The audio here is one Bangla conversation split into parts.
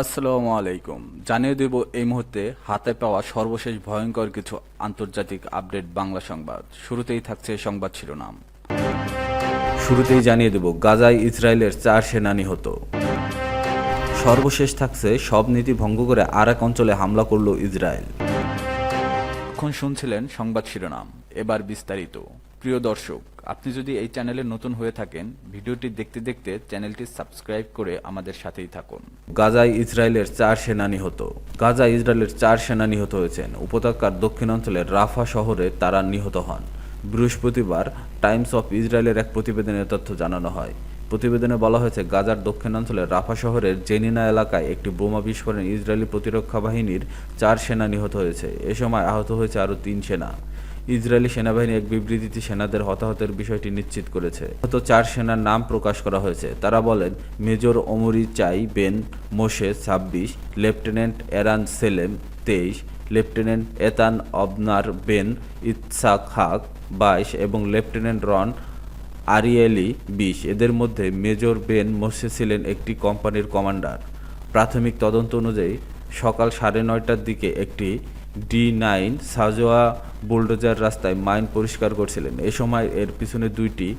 আসসালামু আলাইকুম। জানিয়ে দেব এই মুহূর্তে হাতে পাওয়া সর্বশেষ ভয়ঙ্কর কিছু আন্তর্জাতিক আপডেট বাংলা সংবাদ। শুরুতেই থাকছে সংবাদ শিরোনাম। শুরুতেই জানিয়ে দেব, গাজায় ইসরায়েলের চার সেনা নিহত। সর্বশেষ থাকছে, সব নীতি ভঙ্গ করে আর এক অঞ্চলে হামলা করল ইসরায়েল। এখন শুনছিলেন সংবাদ শিরোনাম। এবার বিস্তারিত। প্রিয় দর্শক, আপনি যদি এই চ্যানেলে নতুন হয়ে থাকেন, ভিডিওটি দেখতে দেখতে চ্যানেলটি সাবস্ক্রাইব করে আমাদের সাথেই থাকুন। গাজায় ইসরায়েলের চার সেনা নিহত। গাজায় ইসরায়েলের চার সেনা নিহত হয়েছেন। উপত্যকার দক্ষিণাঞ্চলের রাফা শহরে তারা নিহত হন। বৃহস্পতিবার টাইমস অফ ইসরায়েলের এক প্রতিবেদনের তথ্য জানানো হয়। প্রতিবেদনে বলা হয়েছে, গাজার দক্ষিণাঞ্চলের রাফা শহরের জেনিনা এলাকায় একটি বোমা বিস্ফোরণে ইসরায়েলি প্রতিরক্ষা বাহিনীর চার সেনা নিহত হয়েছে। এ সময় আহত হয়েছে আরও তিন সেনা। ইসরায়েলি সেনাবাহিনী এক বিবৃতিতে সেনাদের হতাহতের বিষয়টি নিশ্চিত করেছে। হত চার সেনার নাম প্রকাশ করা হয়েছে। তারা বলেন, major Omri Chai Ben Moshe ছাব্বিশ, লেফটেন্যান্ট এরান সেলেম তেইশ, লেফটেন্যান্ট এতান অবনার বেন ইৎসাক হাক বাইশ এবং লেফটেন্যান্ট রন আরিয়েলি বিশ। এদের মধ্যে মেজর বেন মোসে ছিলেন একটি কোম্পানির কমান্ডার। প্রাথমিক তদন্ত অনুযায়ী সকাল সাড়ে নয়টার দিকে একটি ডি নাইন সাজোয়া বুলডোজার রাস্তায় মাইন পরিষ্কার করছিলেন। এ সময় এর পিছনে দুইটি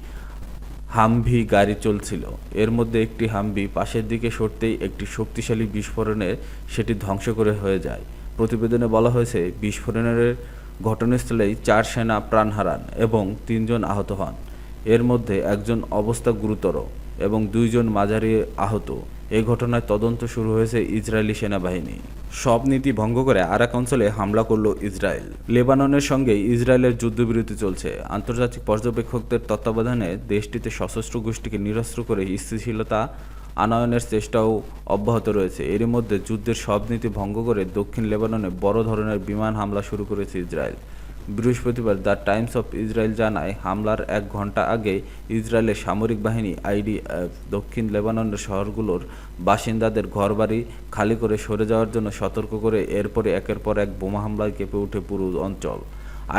হামভি গাড়ি চলছিল। এর মধ্যে একটি হামভি পাশের দিকে সরতেই একটি শক্তিশালী বিস্ফোরণে সেটি ধ্বংস করে হয়ে যায়। প্রতিবেদনে বলা হয়েছে, বিস্ফোরণের ঘটনাস্থলেই চার সেনা প্রাণ হারান এবং তিনজন আহত হন। এর মধ্যে একজন অবস্থা গুরুতর এবং দুইজন মাঝারি আহত। এই ঘটনায় তদন্ত শুরু হয়েছে ইসরায়েলি সেনাবাহিনী। সব নীতি ভঙ্গ করে আর এক অঞ্চলে হামলা করল ইসরায়েল। লেবাননের সঙ্গে ইসরায়েলের যুদ্ধবিরতি চলছে। আন্তর্জাতিক পর্যবেক্ষকদের তত্ত্বাবধানে দেশটিতে সশস্ত্র গোষ্ঠীকে নিরস্ত্র করে স্থিতিশীলতা আনয়নের চেষ্টাও অব্যাহত রয়েছে। এরই মধ্যে যুদ্ধের সব নীতি ভঙ্গ করে দক্ষিণ লেবাননে বড় ধরনের বিমান হামলা শুরু করেছে ইসরায়েল। বৃহস্পতিবার দ্য টাইমস অফ ইসরায়েল জানায়, হামলার এক ঘণ্টা আগে ইসরায়েলের সামরিক বাহিনী আইডিএফ দক্ষিণ লেবাননের শহরগুলোর বাসিন্দাদের ঘরবাড়ি খালি করে সরে যাওয়ার জন্য সতর্ক করে এরপরে একের পর এক বোমা হামলায় কেঁপে ওঠে পুরো অঞ্চল।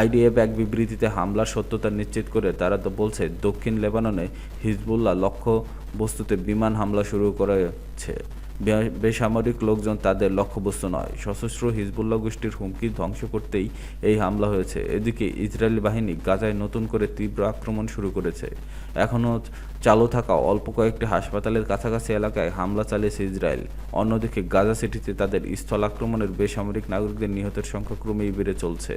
আইডিএফ এক বিবৃতিতে হামলার সত্যতা নিশ্চিত করে তারা তো বলছে, দক্ষিণ লেবাননে হিজবুল্লাহ লক্ষ্য বস্তুতে বিমান হামলা শুরু করেছে। বেসামরিক লোকজন তাদের লক্ষ্যবস্তু নয়। সশস্ত্র হিজবুল্লাহ গোষ্ঠীর হুমকি ধ্বংস করতেই এই হামলা হয়েছে। এদিকে ইসরায়েলি বাহিনী গাজায় নতুন করে তীব্র আক্রমণ শুরু করেছে। এখনও চালু থাকা অল্প কয়েকটি হাসপাতালের কাছাকাছি এলাকায় হামলা চালিয়েছে ইসরায়েল। অন্যদিকে গাজা সিটিতে তাদের স্থল আক্রমণের বেসামরিক নাগরিকদের নিহতের সংখ্যা ক্রমেই বেড়ে চলছে।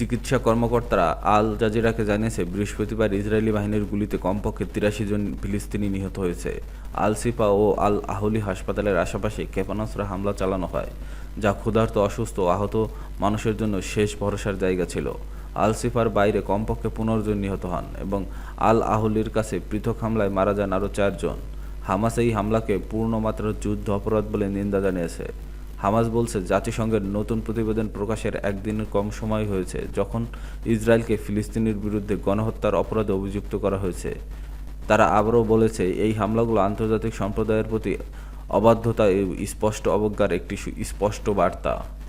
চিকিৎসা কর্মকর্তারা আল জাজিরাকে জানিয়েছে, বৃহস্পতিবার ইসরায়েলি বাহিনীর গুলিতে কমপক্ষে তিরাশি জন ফিলিস্তিনি নিহত হয়েছে। আল সিফা ও আল আহলি হাসপাতালের আশেপাশে ক্ষেপণাস্ত্র হামলা চালানো হয়, যা ক্ষুধার্ত, অসুস্থ আহত মানুষের জন্য শেষ ভরসার জায়গা ছিল। আল সিফার বাইরে কমপক্ষে পনেরো জন নিহত হন এবং আল আহলির কাছে পৃথক হামলায় মারা যান আরও চারজন হামাস এই হামলাকে পূর্ণমাত্রার যুদ্ধ অপরাধ বলে নিন্দা জানিয়েছে। হামাস বলছে, জাতিসংঘের নতুন প্রতিবেদন প্রকাশের একদিনের কম সময় হয়েছে, যখন ইসরায়েলকে ফিলিস্তিনের বিরুদ্ধে গণহত্যার অপরাধে অভিযুক্ত করা হয়েছে। তারা আবারও বলেছে, এই হামলাগুলো আন্তর্জাতিক সম্প্রদায়ের প্রতি অবাধ্যতা স্পষ্ট অবজ্ঞার একটি স্পষ্ট বার্তা।